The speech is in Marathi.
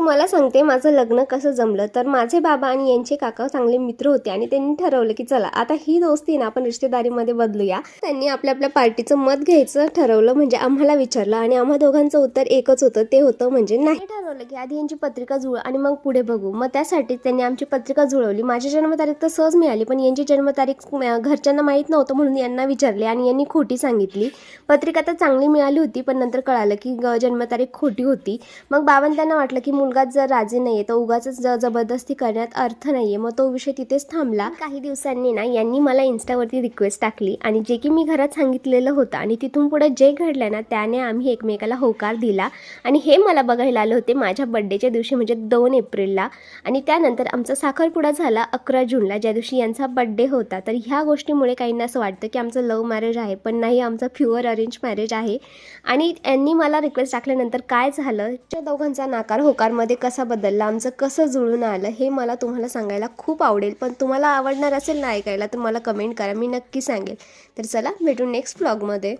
तुम्हाला सांगते माझं लग्न कसं जमलं. तर माझे बाबा आणि यांचे काका चांगले मित्र होते आणि त्यांनी ठरवलं की चला आता ही दोस्ती ना आपण रिश्तेदारीमध्ये बदलूया. त्यांनी आपल्या आपल्या पार्टीचं मत घ्यायचं ठरवलं म्हणजे आम्हाला विचारलं आणि आम्हा दोघांचं उत्तर एकच होतं ते होतं म्हणजे नाही. ठरवलं की आधी यांची पत्रिका जुळ आणि मग पुढे बघू. मग त्यासाठी त्यांनी आमची पत्रिका जुळवली. माझी जन्मतारीख तर सहज मिळाली पण यांची जन्मतारीख घरच्यांना माहीत नव्हतं म्हणून यांना विचारले आणि यांनी खोटी सांगितली. पत्रिका तर चांगली मिळाली होती पण नंतर कळालं की ग- जन्मतारीख खोटी होती. मग बाबांना त्यांना वाटलं की मुलगा जर राजी आहे तर उगाच जबरदस्ती करण्यात अर्थ नाही आहे मग तो विषय तिथेच थांबला. काही दिवसांनी ना यांनी मला इन्स्टावरती रिक्वेस्ट टाकली आणि जे की मी घरात सांगितलेलं होतं आणि तिथून पुढे जे घडलं ना त्याने आम्ही एकमेकाला होकार दिला आणि हे मला बघायला आलं होते. माझ्या बड्डेच्या दिवशी म्हणजे दोन एप्रिलला. आणि त्यानंतर आमचा साखरपुडा झाला अकरा जूनला ज्या दिवशी यांचा बड्डे होता. तर ह्या गोष्टीमुळे काहींना असं वाटतं की आमचं लव्ह मॅरेज आहे पण नाही आमचं प्युअर अरेंज मॅरेज आहे. आणि यांनी मला रिक्वेस्ट टाकल्यानंतर काय झालं? त्या दोघांचा नाकार होकारमध्ये कसा बदलला? आमचं कसं जुळून आलं? हे मला तुम्हाला सांगायला खूप आवडेल पण तुम्हाला आवडणार असेल ना ऐकायला तर मला कमेंट करा. मी नक्की सांगेल. तर चला भेटू नेक्स्ट ब्लॉगमध्ये